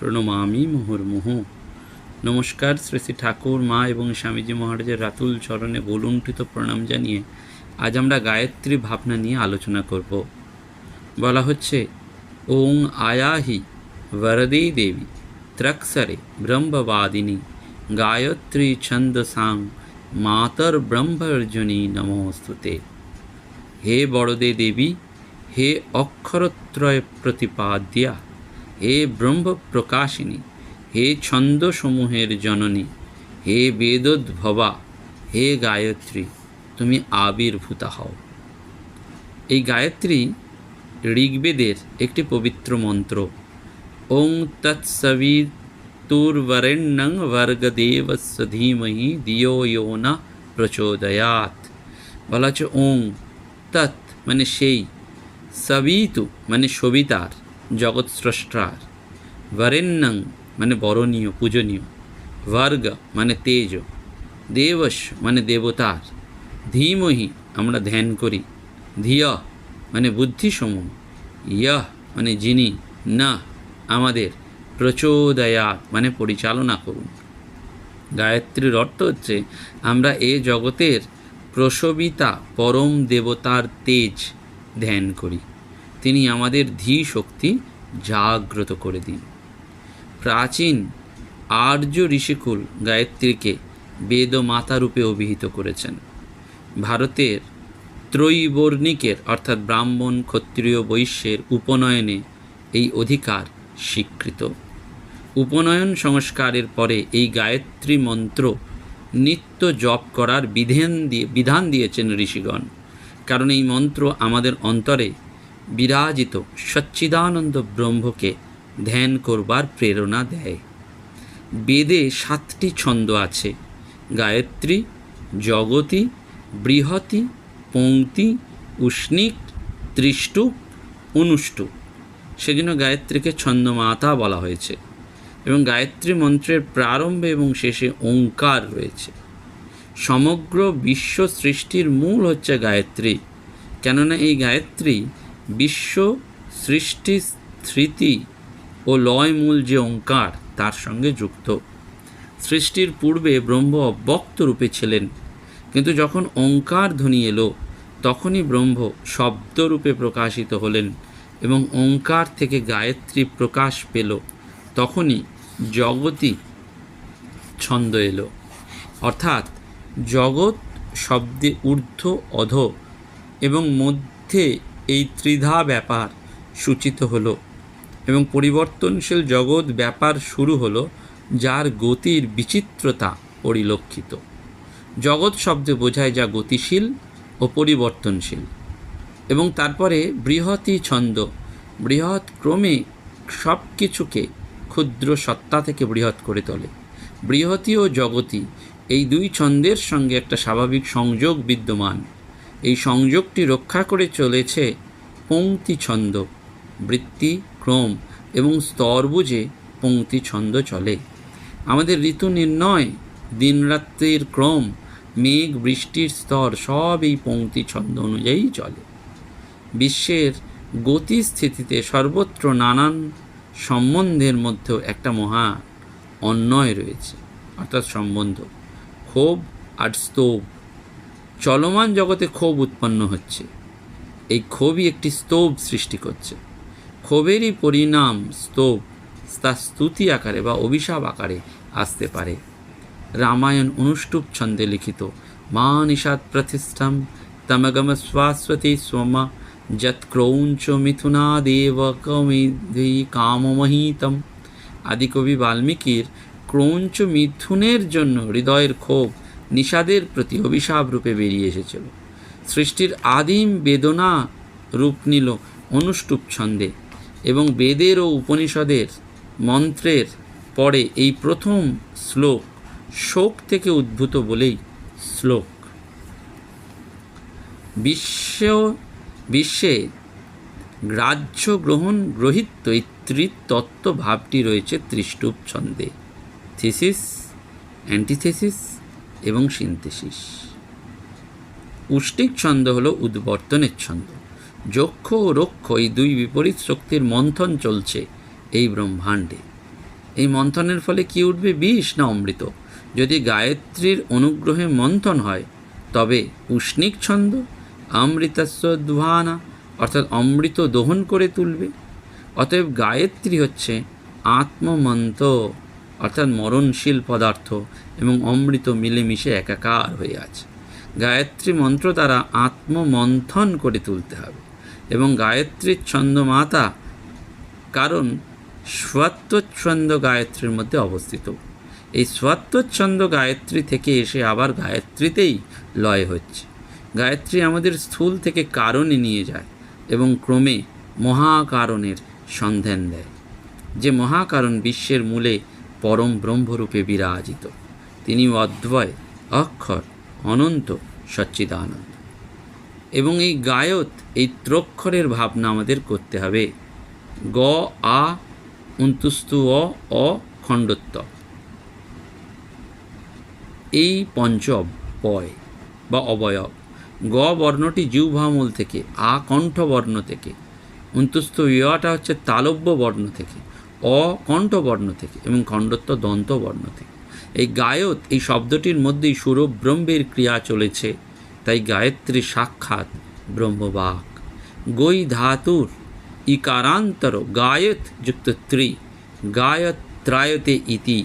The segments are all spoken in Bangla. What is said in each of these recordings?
প্রণমামি মুহুর্মুহু। নমস্কার, শ্রী শ্রী ঠাকুর, মা এবং স্বামীজি মহারাজের রাতুল চরণে বলুণ্ঠিত প্রণাম জানিয়ে আজ আমরা গায়ত্রী ভাবনা নিয়ে আলোচনা করব। বলা হচ্ছে, ওং আয়াহি বরদে দেবী ত্রক্ষরে ব্রহ্মবাদিনী গায়ত্রী ছন্দসাং মাতর ব্রহ্মর্জনী নমস্তুতে। হে বড়দে দেবী, হে অক্ষরত্রয় প্রতিপাদ্যা হে ব্রহ্ম প্রকাশিনী, হে ছন্দসমূহের জননী, হে বেদোদ্ভবা, হে গায়ত্রী, তুমি আবির্ভূতা হও। এই গায়ত্রী ঋগ্বেদের একটি পবিত্র মন্ত্র, ওং তৎসবিতুর্বরেণ্যং বর্গদেবস্য ধীমহি ধিয়ো ইয়ো না প্রচোদয়াত বলা হচ্ছে ওং, তৎ মানে সেই, সবিতু মানে সবিতার। জগৎ স্রষ্টার বরেণ্যং মানে বরণীয়, পূজনীয়। বর্গ মানে তেজ। দেবস মানে দেবতার। ধীমহি আমরা ধ্যান করি। ধিয় মানে বুদ্ধিসমূহ। ইয় মানে যিনি, না, আমাদের প্রচোদয়াত মানে পরিচালনা করুন। গায়ত্রীর অর্থ হচ্ছে, আমরা এ জগতের প্রসবিতা পরম দেবতার তেজ ধ্যান করি। তিনি আমাদের ধী শক্তি জাগ্রত করে দিন। প্রাচীন আর্য ঋষিকুল গায়ত্রীকে বেদমাতা রূপে অভিহিত করেছেন। ভারতের ত্রৈবর্ণিকের অর্থাৎ ব্রাহ্মণ ক্ষত্রিয় বৈশ্যের উপনয়নে এই অধিকার স্বীকৃত। উপনয়ন সংস্কারের পরে এই গায়ত্রী মন্ত্র নিত্য জপ করার বিধান দিয়ে, বিধান দিয়েছেন ঋষিগণ। কারণ এই মন্ত্র আমাদের অন্তরে বিরাজিত সচ্চিদানন্দ ব্রহ্মকে ধ্যান করবার প্রেরণা দেয়। বেদে সাতটি ছন্দ আছে, গায়ত্রী, জগতী, বৃহতি পংক্তি উষ্ণিক ত্রিষ্টুপ অনুষ্টুপ সেজন্য গায়ত্রীকে ছন্দমাতা বলা হয়েছে এবং গায়ত্রী মন্ত্রের প্রারম্ভে এবং শেষে ওঙ্কার রয়েছে। সমগ্র বিশ্ব সৃষ্টির মূল হচ্ছে গায়ত্রী। কেননা এই গায়ত্রী বিশ্ব সৃষ্টি স্মৃতি ও লয় মূল যে ওঙ্কার তার সঙ্গে যুক্ত। সৃষ্টির পূর্বে ব্রহ্ম অব্যক্ত রূপে ছিলেন, কিন্তু যখন ওঙ্কার ধ্বনি এলো, তখনই ব্রহ্ম শব্দরূপে প্রকাশিত হলেন এবং ওঙ্কার থেকে গায়ত্রী প্রকাশ পেল। তখনই জগতী ছন্দ এলো। অর্থাৎ জগৎ শব্দে ঊর্ধ্ব, অধ এবং মধ্যে এই ত্রিধা ব্যাপার সূচিত হলো এবং পরিবর্তনশীল জগৎ ব্যাপার শুরু হলো যার গতির বিচিত্রতা পরিলক্ষিত। জগৎ শব্দে বোঝায় যা গতিশীল ও পরিবর্তনশীল এবং তারপরে বৃহৎই ছন্দ, বৃহৎ ক্রমে সব কিছুকে ক্ষুদ্র সত্তা থেকে বৃহৎ করে তোলে। বৃহতি ও জগতী এই দুই ছন্দের সঙ্গে একটা স্বাভাবিক সংযোগ বিদ্যমান। এই সংযোগটি রক্ষা করে চলেছে পংক্তি ছন্দ বৃত্তি, ক্রম এবং স্তর বুঝে পংক্তি ছন্দ চলে। আমাদের ঋতু নির্ণয়, দিনরাত্রির ক্রম, মেঘ, বৃষ্টির স্তর সব এই পংক্তি ছন্দ অনুযায়ী চলে। বিশ্বের গতি স্থিতিতে সর্বত্র নানান সম্বন্ধের মধ্যেও একটা মহা অন্যয় রয়েছে, অর্থাৎ সম্বন্ধ। ক্ষোভ আর স্তূপ চলমান জগতে ক্ষোভ উৎপন্ন হচ্ছে। এই ক্ষোভই একটি স্তূপ সৃষ্টি করছে। ক্ষোভেরই পরিণাম স্তূপ তা স্তুতি আকারে বা অভিশাপ আকারে আসতে পারে। রামায়ণ অনুষ্টুপ ছন্দে লিখিত মা নিষাদ প্রতিষ্ঠাম তমগম শ্বাসতী সোমা যৎক্রৌঞ্চ মিথুনাদেব কমিধি কামমহিতম। আদিকবি বাল্মীকির, ক্রৌঞ্চ মিথুনের জন্য হৃদয়ের ক্ষোভ নিষাদের প্রতি অভিশাপ রূপে বেরিয়ে এসেছিল। সৃষ্টির আদিম বেদনা রূপ নিল অনুষ্টুপ ছন্দে এবং বেদের ও উপনিষদের মন্ত্রের পরে এই প্রথম শ্লোক শোক থেকে উদ্ভূত বলেই শ্লোক। বিশ্ব, বিশ্বে গ্রাহ্য গ্রহণ গ্রহিত এই ভাবটি রয়েছে ত্রিষ্টুপ ছন্দে। থিসিস, অ্যান্টিথেসিস এবং সিনথেসিস। উষ্টিক ছন্দ হলো উদ্বর্তনের ছন্দ। যক্ষ ও রক্ষ এই দুই বিপরীত শক্তির মন্থন চলছে এই ব্রহ্মাণ্ডে। এই মন্থনের ফলে কি উঠবে বিষ না অমৃত? যদি গায়ত্রীর অনুগ্রহে মন্থন হয়, তবে উষ্ণিক ছন্দ অমৃতস্ব অর্থাৎ অমৃত দহন করে তুলবে। অতএব গায়ত্রী হচ্ছে আত্মমন্ত্র অর্থাৎ মরণশীল পদার্থ এবং অমৃত মিলেমিশে একাকার হয়ে আছে। গায়ত্রী মন্ত্র দ্বারা আত্মমন্থন করে তুলতে হবে এবং গায়ত্রীর ছন্দমাতা কারণ স্বত্বচ্ছন্দ গায়ত্রীর মধ্যে অবস্থিত। এই স্বত্বচ্ছন্দ গায়ত্রী থেকে এসে আবার গায়ত্রীতেই লয় হচ্ছে। গায়ত্রী আমাদের স্থূল থেকে কারণে নিয়ে যায় এবং ক্রমে মহাকারণের সন্ধান দেয়। যে মহাকারণ বিশ্বের মূলে পরম ব্রহ্মরূপে বিরাজিত। তিনি অদ্বয়, অক্ষর, অনন্ত, সচ্চিদানন্দ। এবং এই গায়ত, এই ত্রক্ষরের ভাবনা আমাদের করতে হবে। গ, আ, অন্তুস্তু, অ অ, খণ্ডত্ব। এই পঞ্চ অব্যয় বা অবয়ব, গ বর্ণটি জিহ্বামূল থেকে, আ কণ্ঠ বর্ণ থেকে। অন্তুস্থ ইয়টা হচ্ছে তালব্য বর্ণ থেকে। অ কণ্ঠ বর্ণ থেকে এবং খণ্ডত্ব দন্ত বর্ণ থেকে। এই গায়ত, এই শব্দটির মধ্যেই সুরভ ব্রহ্মের ক্রিয়া চলেছে, তাই গায়ত্রী সাক্ষাৎ ব্রহ্মবাক। গৈ ধাতুর ইকারান্তর গায়ত যুক্ত ত্রি গায়ত ত্রায়তে ইতি।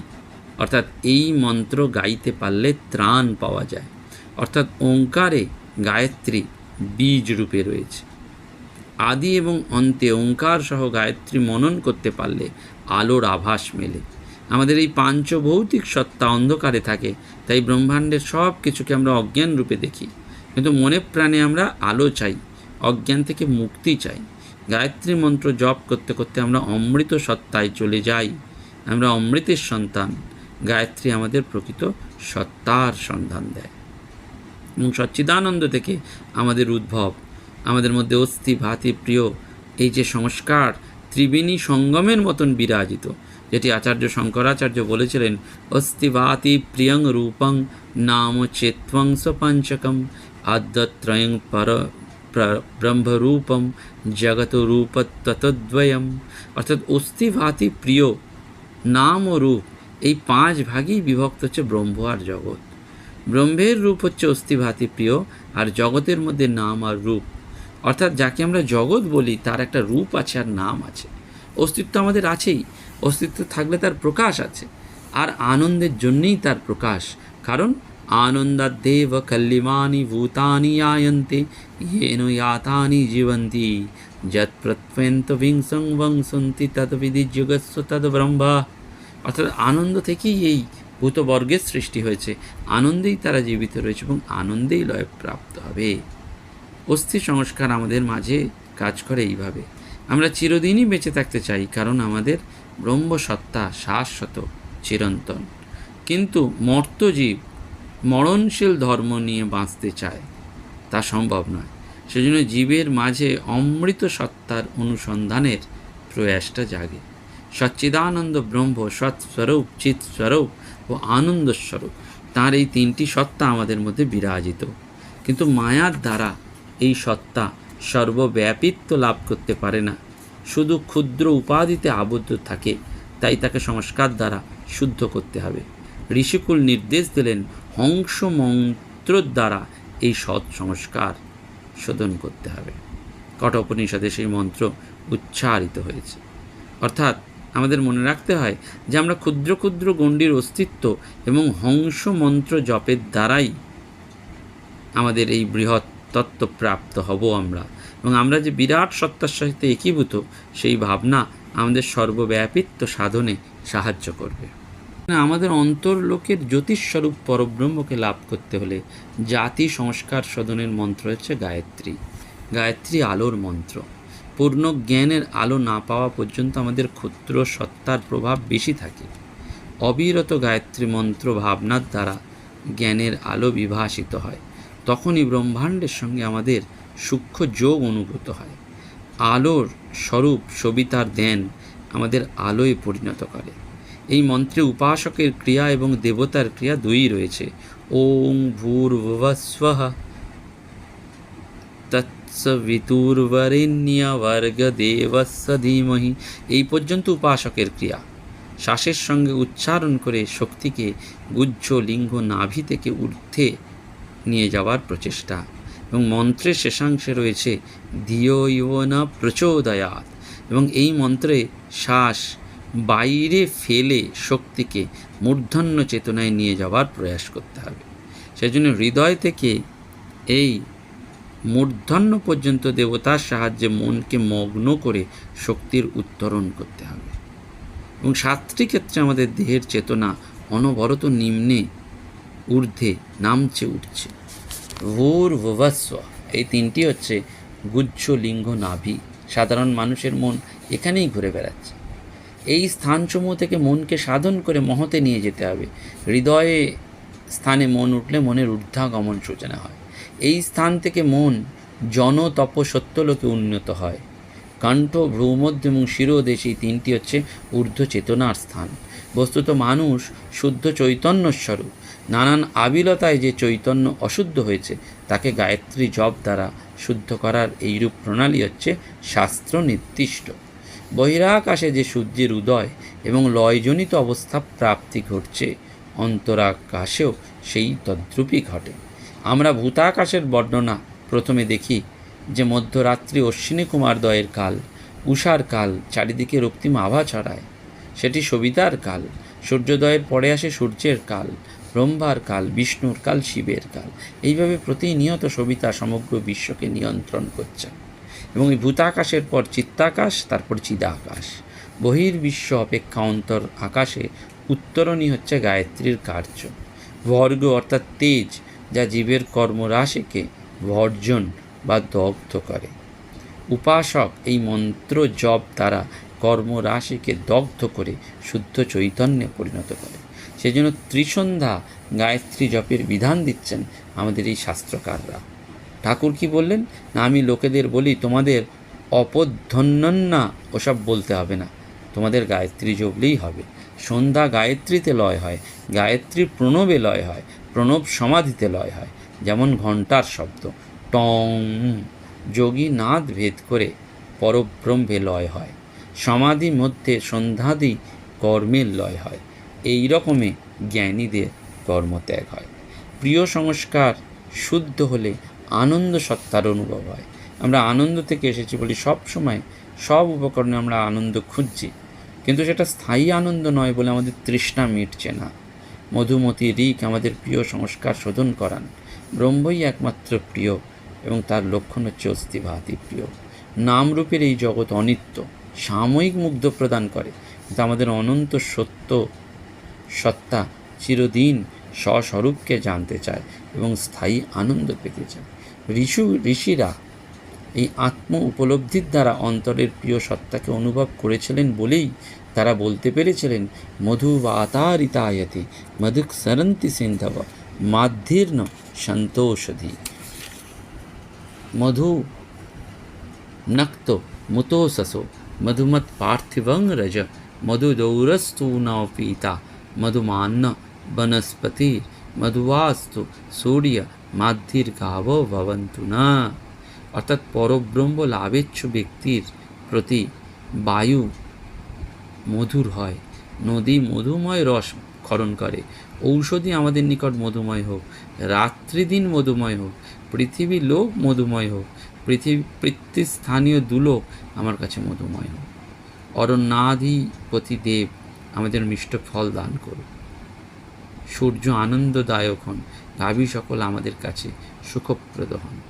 অর্থাৎ এই মন্ত্র গাইতে পারলে ত্রাণ পাওয়া যায়। অর্থাৎ ওঙ্কারে গায়ত্রী বীজ রূপে রয়েছে। আদি এবং অন্তে ওঙ্কার সহ গায়ত্রী মনন করতে পারলে আলোর আভাস মেলে। আমাদের এই পাঞ্চভৌতিক সত্তা অন্ধকারে থাকে, তাই ব্রহ্মাণ্ডের সব কিছুকে আমরা অজ্ঞান রূপে দেখি। কিন্তু মনে প্রাণে আমরা আলো চাই, অজ্ঞান থেকে মুক্তি চাই। গায়ত্রী মন্ত্র জপ করতে করতে আমরা অমৃত সত্তায় চলে যাই। আমরা অমৃতের সন্তান, গায়ত্রী আমাদের প্রকৃত সত্তার সন্ধান দেয়। এবং সচ্চিদানন্দ থেকে আমাদের উদ্ভব আমাদের মধ্যে অস্থি ভাতি প্রিয়, এই যে সংস্কার ত্রিবেণী সঙ্গমের মতন বিরাজিত, যেটি আচার্য শঙ্করাচার্য বলেছিলেন, অস্থি ভাতি প্রিয়ং রূপং নাম চেত্বংস পঞ্চকম, আদ্যত্রয়ং পর ব্রহ্মরূপম জগত রূপ ততদ্বয়ম। অর্থাৎ অস্থি ভাতি প্রিয়, নাম ও রূপ, এই পাঁচ ভাগেই বিভক্ত হচ্ছে ব্রহ্ম আর জগৎ। ব্রহ্মের রূপ হচ্ছে অস্থিভাতি প্রিয়, আর জগতের মধ্যে নাম আর রূপ অর্থাৎ যাকে আমরা জগৎ বলি, তার একটা রূপ আছে আর নাম আছে। অস্তিত্ব আমাদের আছেই, অস্তিত্ব থাকলে তার প্রকাশ আছে, আর আনন্দের জন্যেই তার প্রকাশ। কারণ আনন্দাদেব কল্লিমানি ভূতানি আয়ন্তে ইয়েন ইয়াতানি জীবন্তি যত প্রত্যন্ত বিংসং বংসন্তি তত বিধি যুগস্ব তত ব্রহ্মা। অর্থাৎ আনন্দ থেকেই এই ভূতবর্গের সৃষ্টি হয়েছে। আনন্দেই তারা জীবিত রয়েছে এবং আনন্দেই লয় প্রাপ্ত হবে। অস্থি সংস্কার আমাদের মাঝে কাজ করে এইভাবে। আমরা চিরদিনই বেঁচে থাকতে চাই, কারণ আমাদের ব্রহ্মসত্তা শাশ্বত, চিরন্তন। কিন্তু মর্তজীব মরণশীল ধর্ম নিয়ে বাঁচতে চায়, তা সম্ভব নয়। সেজন্য জীবের মাঝে অমৃত সত্তার অনুসন্ধানের প্রয়াসটা জাগে। সচ্চিদানন্দ ব্রহ্ম সৎস্বরূপ, চিৎস্বরূপ ও আনন্দস্বরূপ, তার এই তিনটি সত্তা আমাদের মধ্যে বিরাজিত। কিন্তু মায়ার দ্বারা এই সত্তা সর্বব্যাপিত্ব লাভ করতে পারে না। শুধু ক্ষুদ্র উপাধিতে আবদ্ধ থাকে, তাই তাকে সংস্কার দ্বারা শুদ্ধ করতে হবে। ঋষিকুল নির্দেশ দিলেন হংস মন্ত্র দ্বারা এই সৎ সংস্কার শোধন করতে হবে। কঠোপনিষদে সেই মন্ত্র উচ্চারিত হয়েছে। অর্থাৎ আমাদের মনে রাখতে হয় যে আমরা ক্ষুদ্র ক্ষুদ্র গণ্ডির অস্তিত্ব এবং হংস মন্ত্র জপের দ্বারাই আমাদের এই বৃহৎ তত্ত্ব প্রাপ্ত হব আমরা। এবং আমরা যে বিরাট সত্তার সাথে একীভূত, সেই ভাবনা আমাদের সর্বব্যাপিত্ব সাধনে সাহায্য করবে। আমাদের অন্তর্লোকের জ্যোতিষস্বরূপ পরব্রহ্মকে লাভ করতে হলে জাতি সংস্কার সদনের মন্ত্র হচ্ছে গায়ত্রী। গায়ত্রী আলোর মন্ত্র। পূর্ণ জ্ঞানের আলো না পাওয়া পর্যন্ত আমাদের ক্ষুদ্র সত্তার প্রভাব বেশি থাকে। অবিরত গায়ত্রী মন্ত্র ভাবনার দ্বারা জ্ঞানের আলো বিভাসিত হয়। তখনই ব্রহ্মাণ্ডের সঙ্গে আমাদের সূক্ষ্ম যোগ অনুভূত হয়। আলোর স্বরূপ সবিতার দেন আমাদের আলোয় পরিণত করে। এই মন্ত্রে উপাসকের ক্রিয়া এবং দেবতার ক্রিয়া দুই রয়েছে। ওং ভূর্ভুবস্বঃ তৎসবিতুর্বরেণ্যবর্গদেবস্য ধীমহি। এই পর্যন্ত উপাসকের ক্রিয়া। শ্বাসের সঙ্গে উচ্চারণ করে শক্তিকে গুজ্জ লিঙ্গ নাভি থেকে ঊর্ধ্বে নিয়ে যাওয়ার প্রচেষ্টা। এবং মন্ত্রের শেষাংশে রয়েছে ইওনা প্রচোদয়াত। এবং এই মন্ত্রে শ্বাস বাইরে ফেলে শক্তিকে মূর্ধন্য চেতনায় নিয়ে যাওয়ার প্রয়াস করতে হবে। সেজন্য হৃদয় থেকে এই মূর্ধন্য পর্যন্ত দেবতার সাহায্যে মনকে মগ্ন করে শক্তির উত্তরণ করতে হবে। এবং সাতটি ক্ষেত্রে আমাদের দেহের চেতনা অনবরত নিম্নে ঊর্ধ্বে নামছে, উঠছে। ভোর ভুবস্ব এই তিনটি হচ্ছে গুজ্জ লিঙ্গ, নাভি। সাধারণ মানুষের মন এখানেই ঘুরে বেড়াচ্ছে। এই স্থানসমূহ থেকে মনকে সাধন করে মহতে নিয়ে যেতে হবে। হৃদয়ে স্থানে মন উঠলে মনের ঊর্ধ্বাগমন সূচনা হয়। এই স্থান থেকে মন জন তপ সত্যলোকে উন্নত হয়। কণ্ঠ, ভ্রূমধ্য এবং শিরোদেশ এই তিনটি হচ্ছে ঊর্ধ্ব চেতনার স্থান। বস্তুত মানুষ শুদ্ধ চৈতন্য স্বরূপ নানান আবিলতায় যে চৈতন্য অশুদ্ধ হয়েছে, তাকে গায়ত্রী জপ দ্বারা শুদ্ধ করার এইরূপ প্রণালী হচ্ছে শাস্ত্র নির্দিষ্ট। বহিরাকাশে যে সূর্যের উদয় এবং লয়জনিত অবস্থা প্রাপ্তি ঘটছে, অন্তরাকাশেও সেই তদ্রূপই ঘটে। আমরা ভূতাকাশের বর্ণনা প্রথমে দেখি যে মধ্যরাত্রি অশ্বিনী কুমার দয়ের কাল উষার কাল চারিদিকে রক্তিম আভা ছড়ায়। সেটি সবিতার কাল, সূর্যোদয়ের পরে আসে সূর্যের কাল ব্রহ্মার কাল, বিষ্ণুর কাল, শিবের কাল। এইভাবে প্রতিনিয়ত সবিতা সমগ্র বিশ্বকে নিয়ন্ত্রণ করছেন এবং এই ভূতাকাশের পর চিত্তাকাশ, তারপর চিদাকাশ। বহির্বিশ্ব অপেক্ষা অন্তর আকাশে উত্তরণই হচ্ছে গায়ত্রীর কার্য। বর্গ অর্থাৎ তেজ, যা জীবের কর্মরাশিকে বর্জন বা দগ্ধ করে। উপাসক এই মন্ত্র জপ দ্বারা কর্মরাশিকে দগ্ধ করে শুদ্ধ চৈতন্যে পরিণত করে। সেজন্য ত্রিসন্ধ্যা গায়ত্রী জপের বিধান দিচ্ছেন আমাদের এই শাস্ত্রকাররা। ঠাকুর কি বললেন? না, আমি লোকেদের বলি, তোমাদের অপধ্যন্যন্না ওসব বলতে হবে না। তোমাদের গায়ত্রী জপলেই হবে। সন্ধ্যা গায়ত্রীতে লয় হয় গায়ত্রী প্রণবে লয় হয়, প্রণব সমাধিতে লয় হয়, যেমন ঘণ্টার শব্দ। টং যোগী নাদ ভেদ করে পরব্রহ্মে লয় হয়। সমাধি মধ্যে সন্ধ্যাদি কর্মের লয় হয়। এই রকমে জ্ঞানীদের কর্মত্যাগ হয়। প্রিয় সংস্কার শুদ্ধ হলে আনন্দ সত্তার অনুভব হয়। আমরা আনন্দ থেকে এসেছি বলি সব সময় সব উপকরণে আমরা আনন্দ খুঁজছি। কিন্তু সেটা স্থায়ী আনন্দ নয় বলে আমাদের তৃষ্ণা মিটছে না। মধুমতি রিক আমাদের প্রিয় সংস্কার শোধন করান। ব্রহ্মই একমাত্র প্রিয় এবং তার লক্ষণ হচ্ছে অস্থিভাতি প্রিয়। নামরূপের এই জগৎ অনিত্য, সাময়িক মুগ্ধ প্রদান করে। কিন্তু আমাদের অনন্ত সত্য সত্তা চিরদিন স্বস্বরূপকে জানতে চায় এবং স্থায়ী আনন্দ পেতে চায়। ঋষু, ঋষিরা এই আত্ম উপলব্ধির দ্বারা অন্তরের প্রিয় সত্তাকে অনুভব করেছিলেন বলেই তারা বলতে পেরেছিলেন, মধু বাতারিতায়তে মধুক সরন্তি সিন্ধব, মাধ্যীর্ণ সন্তোষধি। মধু নক্ত মুতোসসো মধুমত পার্থিবং রজ মধুদৌরস্তু ন মধুমান্ন বনস্পতি মধুবাস্তু সূর্য মাধ্যির গাব ভবন্তু না অর্থাৎ পরব্রহ্ম লাভেচ্ছ ব্যক্তির প্রতি বায়ু মধুর হয়, নদী মধুময় রস ক্ষরণ করে, ঔষধি আমাদের নিকট মধুময় হোক, রাত্রিদিন মধুময় হোক, পৃথিবী লোক মধুময় হোক, পৃথিবী পৃথিস্থানীয় দুলোক আমার কাছে মধুময় হোক। অরণ্যাধিপতি দেব আমাদের মিষ্ট ফল দান করুক সূর্য আনন্দদায়ক হন গাভী সকল আমাদের কাছে সুখপ্রদ হন।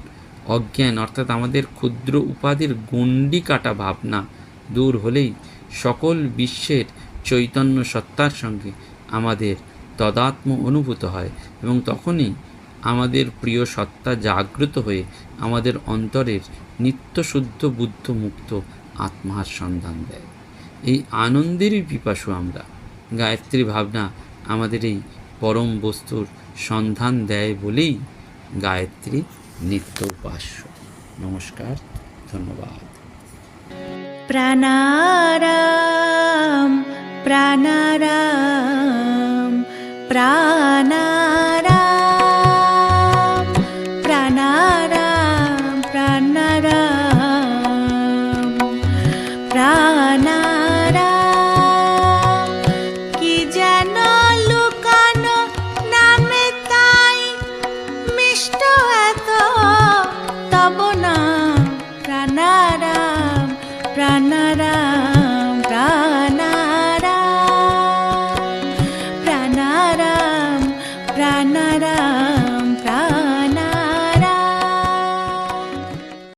অজ্ঞান অর্থাৎ আমাদের ক্ষুদ্র উপাধির গণ্ডি কাটা ভাবনা দূর হলেই সকল বিশ্বের চৈতন্য সত্তার সঙ্গে আমাদের তদাত্ম অনুভূত হয় এবং তখনই আমাদের প্রিয় সত্তা জাগ্রত হয়ে আমাদের অন্তরের নিত্যশুদ্ধ বুদ্ধ মুক্ত আত্মার সন্ধান দেয়। এই আনন্দেরই পিপাসু আমরা। গায়ত্রী ভাবনা আমাদের এই পরম বস্তুর সন্ধান দেয় বলেই গায়ত্রী নিত্য উপাস্য। নমস্কার, ধন্যবাদ। প্রাণারাম প্রাণারাম প্রাণারাম।